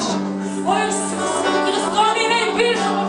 lógico. Ou eles, eles nem.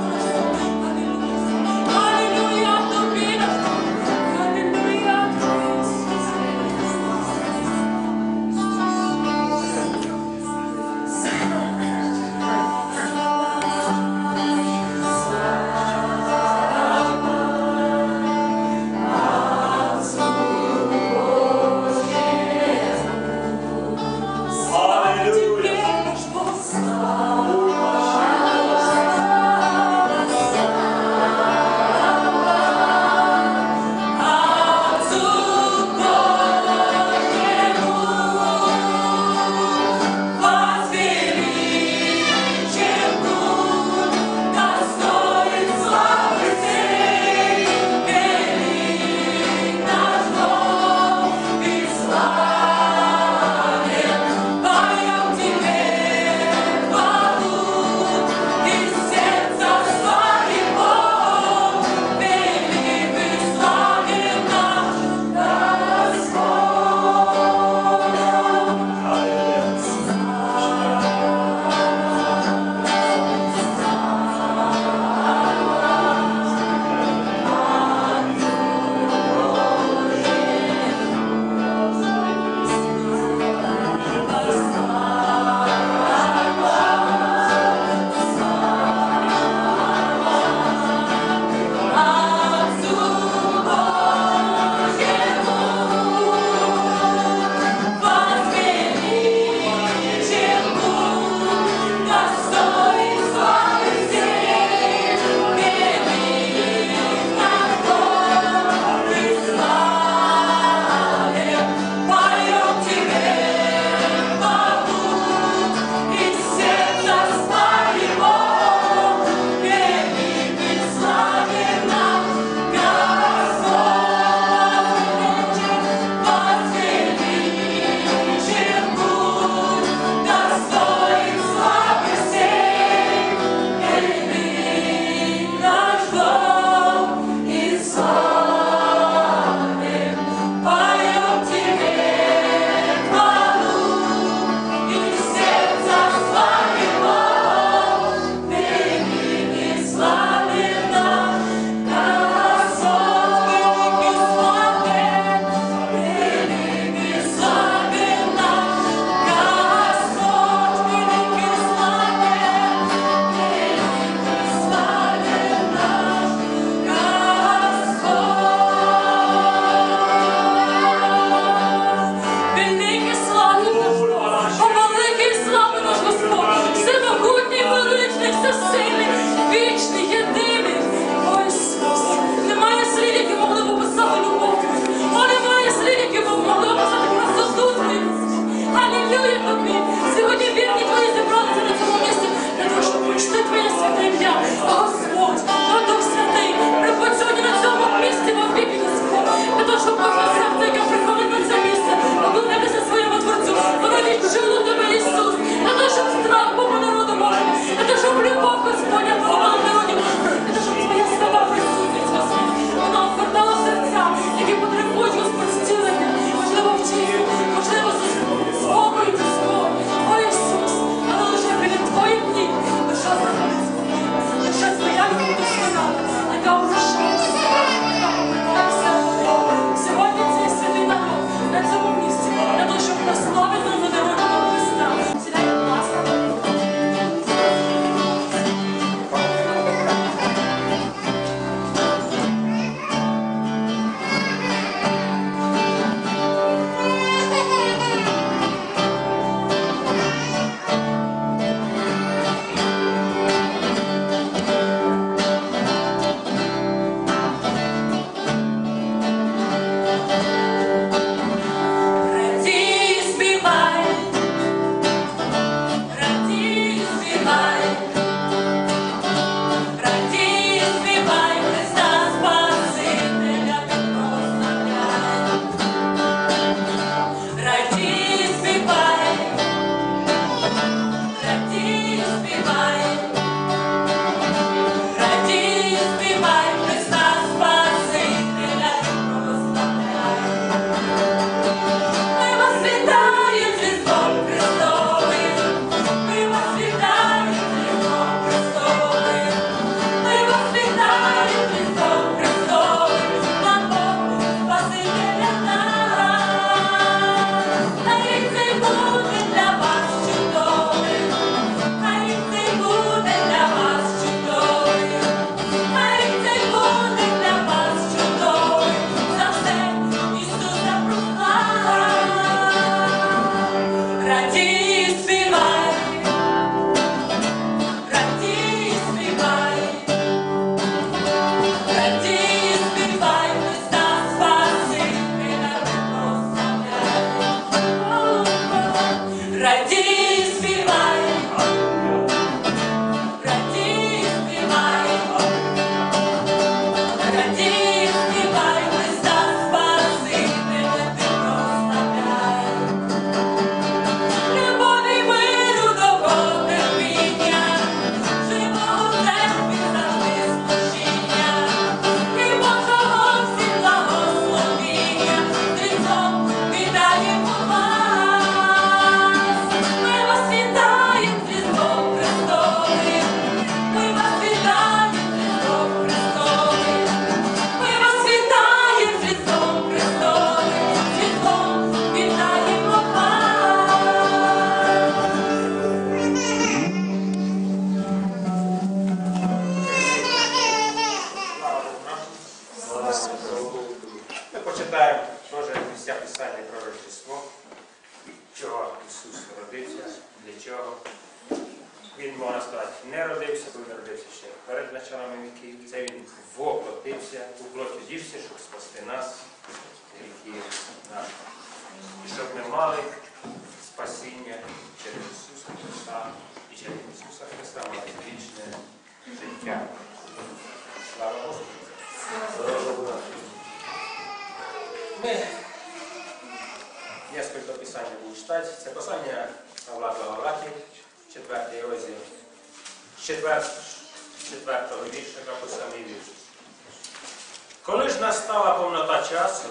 Коли ж настала повнота часу,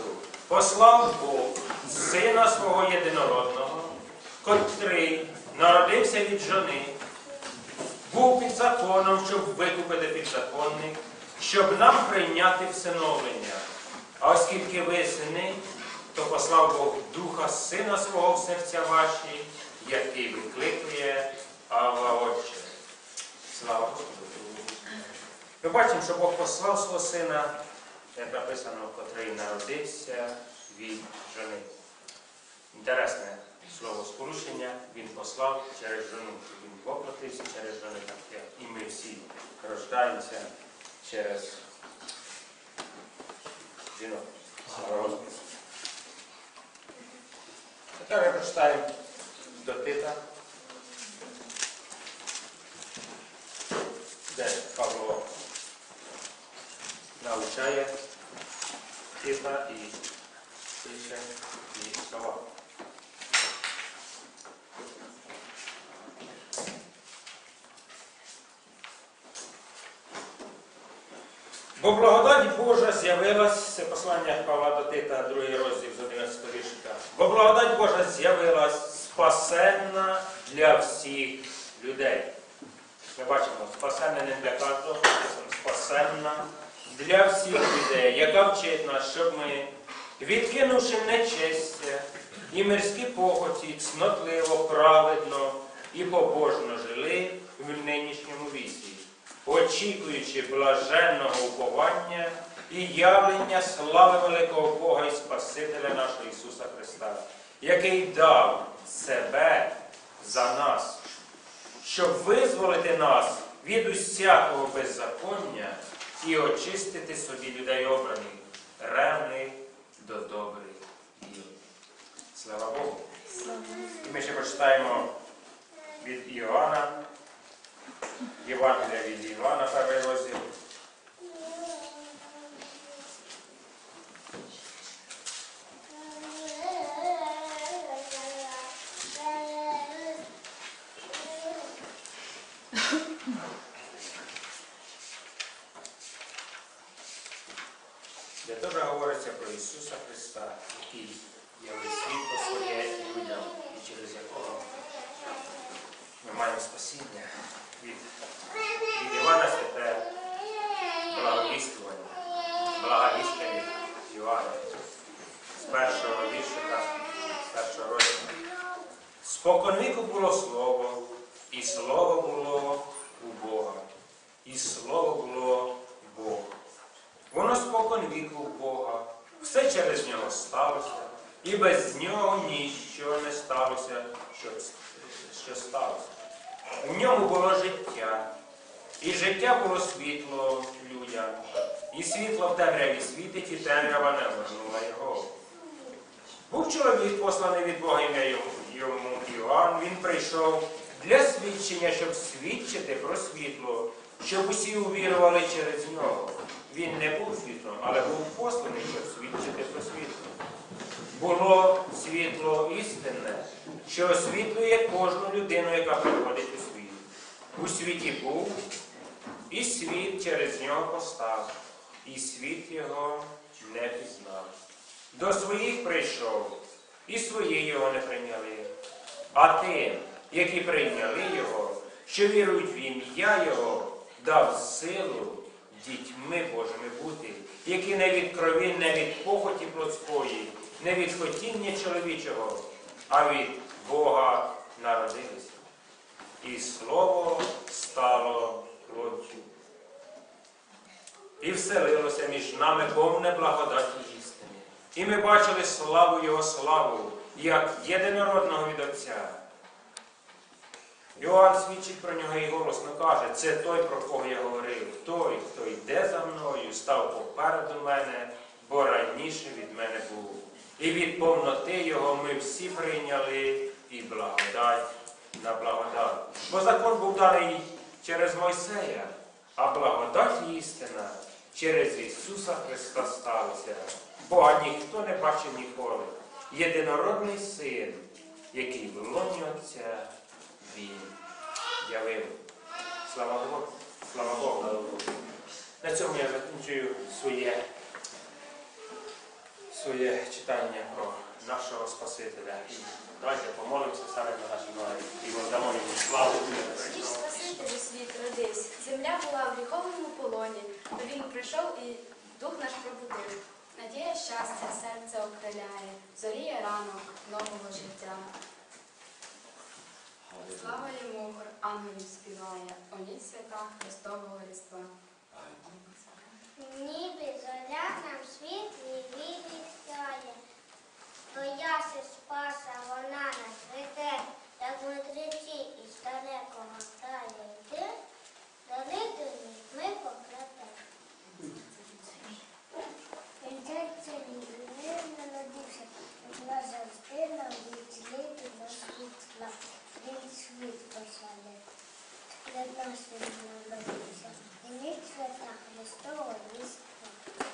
послав Бог Сина свого єдинородного, котрий народився від жони, був під законом, щоб викупити підзаконник, щоб нам прийняти всиновлення. А оскільки ви сини, то послав Бог Духа Сина свого в серця ваші, який викликує Ава Отче. Слава Господу. Ми бачимо, що Бог послав свого сина, як написано, котрий народився від жони. Інтересне слово сполучення, він послав через жону. Він воплотився через жони, як і ми всі рождаємося через жінок. Тепер прочитаємо до Тита, де Павло навчає Тита і пише ці слова. Бо благодать Божа з'явилась, це послання Павла до Тита, другий розділ з 11 віршика. Бо благодать Божа з'явилась спасенна для всіх людей. Ми бачимо, спасенна не для кожного, спасенна для всіх людей, яка вчить нас, щоб ми, відкинувши нечестя і мирські похоті, цнотливо, праведно і побожно жили в нинішньому віці очікуючи блаженного уповання і явлення слави великого Бога і Спасителя нашого Ісуса Христа, який дав себе за нас, щоб визволити нас від усякого беззаконня і очистити собі людей обраних, ревних до добрих діл. Слава Богу! І ми ще прочитаємо від Іоанна. Євангелія від Івана, перший розділ. Де теж говориться про Ісуса Христа, який явив світло своє людям, і через якого спасіння від, від Івана Святе благовістування, благовістя від Іоанна. З першого віршика, з першого розділу. Споконвіку було слово, і слово було у Бога, і слово було Бог. Воно спокон віку в Бога, все через нього сталося, і без нього ніщо не сталося, що, що сталося. В ньому було життя, і життя було світло людям, і світло в темряві світить, і темрява не вернула його. Був чоловік, посланий від Бога ім'я йому Іоанн, він прийшов для свідчення, щоб свідчити про світло, щоб усі увірували через нього. Він не був світлом, але був посланий, щоб свідчити про світло. Було світло істинне, що освітлює кожну людину, яка приходить у світ. У світі був, і світ через нього постав, і світ його не пізнав. До своїх прийшов, і свої його не прийняли. А тим, які прийняли його, що вірують в ім'я Його, дав силу дітьми Божими бути, які не від крові, не від похоті плотської, не від хотіння чоловічого, а від Бога народилися. І слово стало плоттю. І вселилося між нами повне благодаті істини. І ми бачили славу Його славу, як єдинородного від Отця. Іоанн свідчить про нього і голосно каже, це той, про кого я говорив. Той, хто йде за мною, став попереду мене, бо раніше від мене був. І від повноти його ми всі прийняли і благодать на благодать. Бо закон був даний через Мойсея, а благодать і істина через Ісуса Христа сталася. Бога ніхто не бачив ніколи. Єдинородний син, який в лоні Отця Він явив. Слава Богу! Слава Богу! На цьому я закінчую своє, своє читання про нашого Спасителя. І давайте помолимося саме на наші ноги і воздамо йому славу. Ніж Спасителю світ родився, земля була в гріховому полоні, то він прийшов і дух наш пробудив. Надія щастя серце окриляє, зоріє ранок нового життя. Слава йому, хор ангелів співає, о ніч свята Христового Різдва. Ніби зоря нам світлі я бояси спаса вона нас веде, так мудреці із далекого краю йде, дали до них ми покладемо. Йдеться мир народився, назавжди нам відсліди до світла, він світ послали. Перед нас він народився, і ніч свята Христова вістка.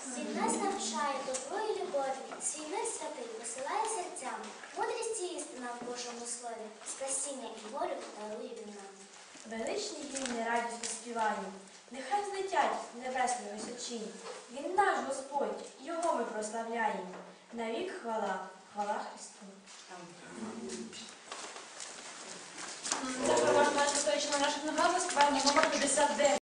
Він нас навчає добру і любові, свій мир святий посилає серцям, мудрість і істина в Божому слові, спасіння і волю дарує він нам. Величні гімни радісно співаємо, нехай злетять небесні височині. Він наш Господь, Його ми прославляємо. Навік хвала, хвала Христу. Це переважно наше наших нагадок, сквання номер 59.